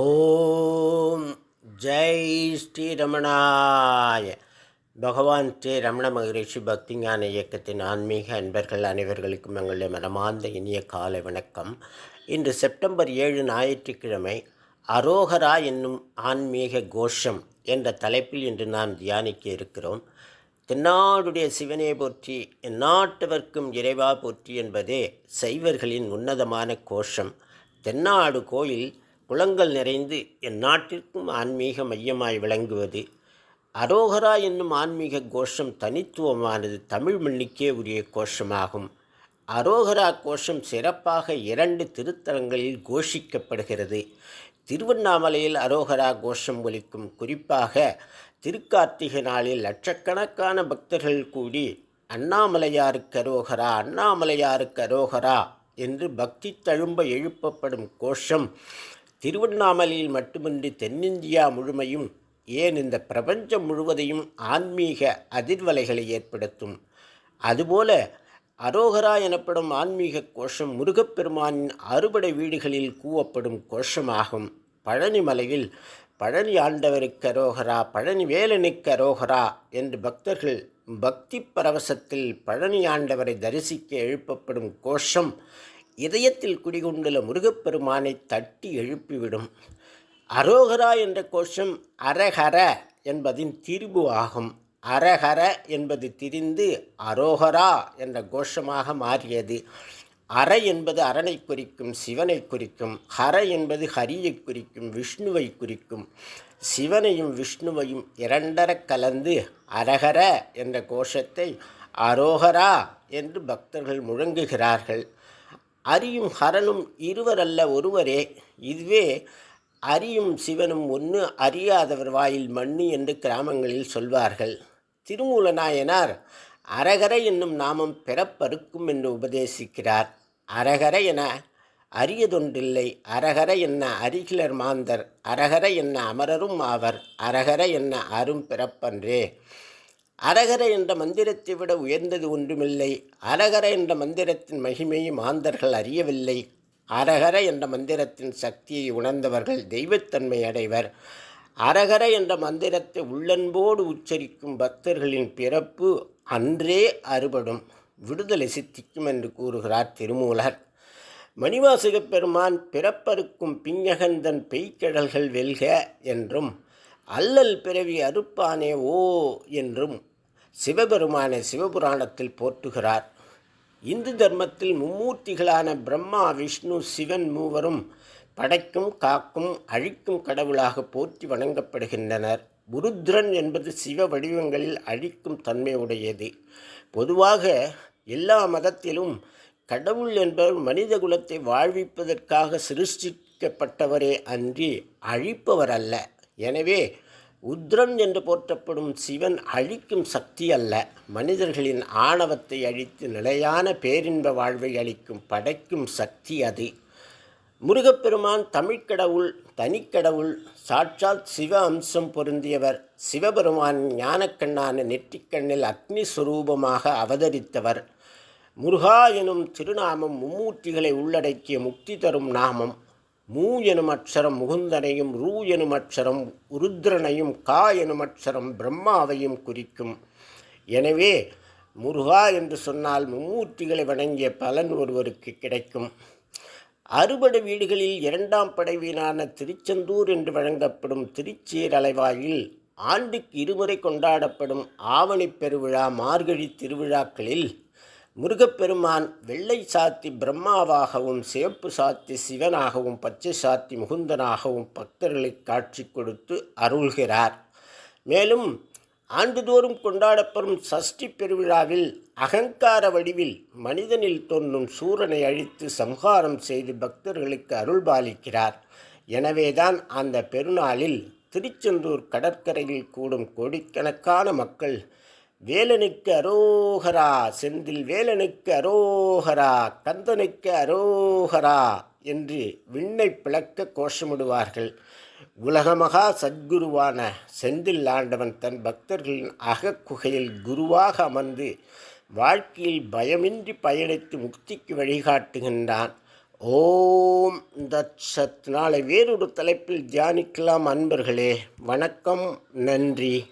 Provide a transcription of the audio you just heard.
ஓம் ஜெய் ஸ்ரீரமணாய பகவான் ஸ்ரீ ரமண மகரிஷி பக்திஞான இயக்கத்தின் ஆன்மீக அன்பர்கள் அனைவர்களுக்கும் எங்களுடைய மனமார்ந்த இனிய காலை வணக்கம். இன்று செப்டம்பர் ஏழு ஞாயிற்றுக்கிழமை அரோகரா என்னும் ஆன்மீக கோஷம் என்ற தலைப்பில் இன்று நாம் தியானிக்க இருக்கிறோம். தென்னாடுடைய சிவனே போற்றி எந்நாட்டவர்க்கும் இறைவா போற்றி என்பதே சைவர்களின் உன்னதமான கோஷம். தென்னாடு கோயில் குளங்கள் நிறைந்து என் நாட்டிற்கும் ஆன்மீக மையமாய் விளங்குவது. அரோகரா என்னும் ஆன்மீக கோஷம் தனித்துவமானது தமிழ் மண்ணுக்கே உரிய கோஷமாகும். அரோகரா கோஷம் சிறப்பாக இரண்டு திருத்தலங்களில் கோஷிக்கப்படுகிறது. திருவண்ணாமலையில் அரோகரா கோஷம் ஒலிக்கும். குறிப்பாக திருக்கார்த்திகை நாளில் லட்சக்கணக்கான பக்தர்கள் கூடி அண்ணாமலையாருக்கு அரோகரா அண்ணாமலையாருக்கு அரோகரா என்று பக்தி தழும்ப எழுப்பப்படும் கோஷம் திருவண்ணாமலையில் மட்டுமின்றி தென்னிந்தியா முழுமையும் ஏன் இந்த பிரபஞ்சம் முழுவதையும் ஆன்மீக அதிர்வலைகளை ஏற்படுத்தும்? அதுபோல அரோகரா எனப்படும் ஆன்மீக கோஷம் முருகப்பெருமானின் அறுபடை வீடுகளில் கூவப்படும் கோஷமாகும். பழனிமலையில் பழனி ஆண்டவருக்கு அரோகரா பழனி வேலனுக்கு அரோகரா என்று பக்தர்கள் பக்தி பரவசத்தில் பழனி ஆண்டவரை தரிசிக்க எழுப்பப்படும் கோஷம் இதயத்தில் குடிகொண்டுள்ள முருகப்பெருமானை தட்டி எழுப்பிவிடும். அரோகரா என்ற கோஷம் அரஹர என்பதின் திரிபு ஆகும். அரஹர என்பது திரிந்து அரோகரா என்ற கோஷமாக மாறியது. அற என்பது அரணை குறிக்கும் சிவனை குறிக்கும். ஹர என்பது ஹரியை குறிக்கும் விஷ்ணுவை குறிக்கும். சிவனையும் விஷ்ணுவையும் இரண்டர கலந்து அரகர என்ற கோஷத்தை அரோகரா என்று பக்தர்கள் முழங்குகிறார்கள். அரியும் ஹரனும் இருவரல்ல ஒருவரே. இதுவே அரியும் சிவனும் ஒன்று அறியாதவர் வாயில் மண்ணு என்று கிராமங்களில் சொல்வார்கள். திருமூலநாயனார் அரகர என்னும் நாமம் பிறப்பறுக்கும் என்று உபதேசிக்கிறார். அரகர என அரியதொன்றில்லை. அரகர என்ன அரிகிலர் மாந்தர். அரகர என்ன அமரரும் ஆவர். அரகர என்ன அரும் பிறப்பன்றே. அரகர என்ற மந்திரத்தை விட உயர்ந்தது ஒன்றுமில்லை. அரகர என்ற மந்திரத்தின் மகிமையை மாந்தர்கள் அறியவில்லை. அரகர என்ற மந்திரத்தின் சக்தியை உணர்ந்தவர்கள் தெய்வத்தன்மை அடைவர். அரகர என்ற மந்திரத்தை உள்ளன்போடு உச்சரிக்கும் பக்தர்களின் பிறப்பு அன்றே அறுபடும் விடுதலை சித்திக்கும் என்று கூறுகிறார் திருமூலர். மணிவாசகப் பெருமான் பிறப்பறுக்கும் பிஞ்சகந்தன் பெய்க்கடல்கள் வெல்க என்றும் அல்லல் பிறவி அறுப்பானே ஓ என்றும் சிவபெருமானை சிவபுராணத்தில் போற்றுகிறார். இந்து தர்மத்தில் மும்மூர்த்திகளான பிரம்மா விஷ்ணு சிவன் மூவரும் படைக்கும் காக்கும் அழிக்கும் கடவுளாக போற்றி வணங்கப்படுகின்றனர். புருத்ரன் என்பது சிவ வடிவங்களில் அழிக்கும் தன்மையுடையது. பொதுவாக எல்லா மதத்திலும் கடவுள் என்பவர் மனித குலத்தை வாழ்விப்பதற்காக சிருஷ்டிக்கப்பட்டவரே அன்றி அழிப்பவர் அல்ல எனவே உத்ரன் என்று போற்றப்படும் சிவன் அழிக்கும் சக்தி அல்ல. மனிதர்களின் ஆணவத்தை அழித்து நிலையான பேரின்ப வாழ்வை அளிக்கும் படைக்கும் சக்தி அது. முருகப்பெருமான் தமிழ்க்கடவுள் தனிக்கடவுள் சாட்சாத் சிவ அம்சம் பொருந்தியவர் சிவபெருமான் ஞானக்கண்ணான நெற்றிக்கண்ணில் அக்னி சுரூபமாக அவதரித்தவர். முருகா எனும் திருநாமம் மும்மூர்த்திகளை உள்ளடக்கிய முக்தி தரும் நாமம். மூ எனும் அக்ஷரம் முகுந்தனையும் ரூ எனும் அக்ஷரம் உருத்ரனையும் கா எனும் அக்ஷரம் பிரம்மாவையும் குறிக்கும். எனவே முருகா என்று சொன்னால் மும்மூர்த்திகளை வணங்கிய பலன் ஒருவருக்கு கிடைக்கும். அறுபடை வீடுகளில் இரண்டாம் படைவீனான திருச்செந்தூர் என்று வழங்கப்படும் திருச்சீர் அலைவாயில் ஆண்டுக்கு இருமுறை கொண்டாடப்படும் ஆவணி பெருவிழா மார்கழி திருவிழாக்களில் முருகப்பெருமான் வெள்ளை சாத்தி பிரம்மாவாகவும் சிவப்பு சாத்தி சிவனாகவும் பச்சை சாத்தி முகுந்தனாகவும் பக்தர்களை காட்சி கொடுத்து அருள்கிறார். மேலும் ஆண்டுதோறும் கொண்டாடப்படும் சஷ்டி பெருவிழாவில் அகங்கார வடிவில் மனிதனில் தோன்றும் சூரனை அழித்து சம்ஹாரம் செய்து பக்தர்களுக்கு அருள்பாலிக்கிறார். எனவேதான் அந்த பெருநாளில் திருச்செந்தூர் கடற்கரையில் கூடும் கோடிக்கணக்கான மக்கள் வேலனுக்கு அரோகரா செந்தில் வேலனுக்கு அரோகரா கந்தனுக்கு அரோகரா என்று விண்ணை பிளக்க கோஷமிடுவார்கள். உலகமகா சத்குருவான செந்தில் ஆண்டவன் தன் பக்தர்களின் அகக்குகையில் குருவாக அமர்ந்து வாழ்க்கையில் பயமின்றி பயணித்து முக்திக்கு வழிகாட்டுகின்றான். ஓம் தத் சத் நாளை வேறொரு தலைப்பில் தியானிக்கலாம் அன்பர்களே. வணக்கம். நன்றி.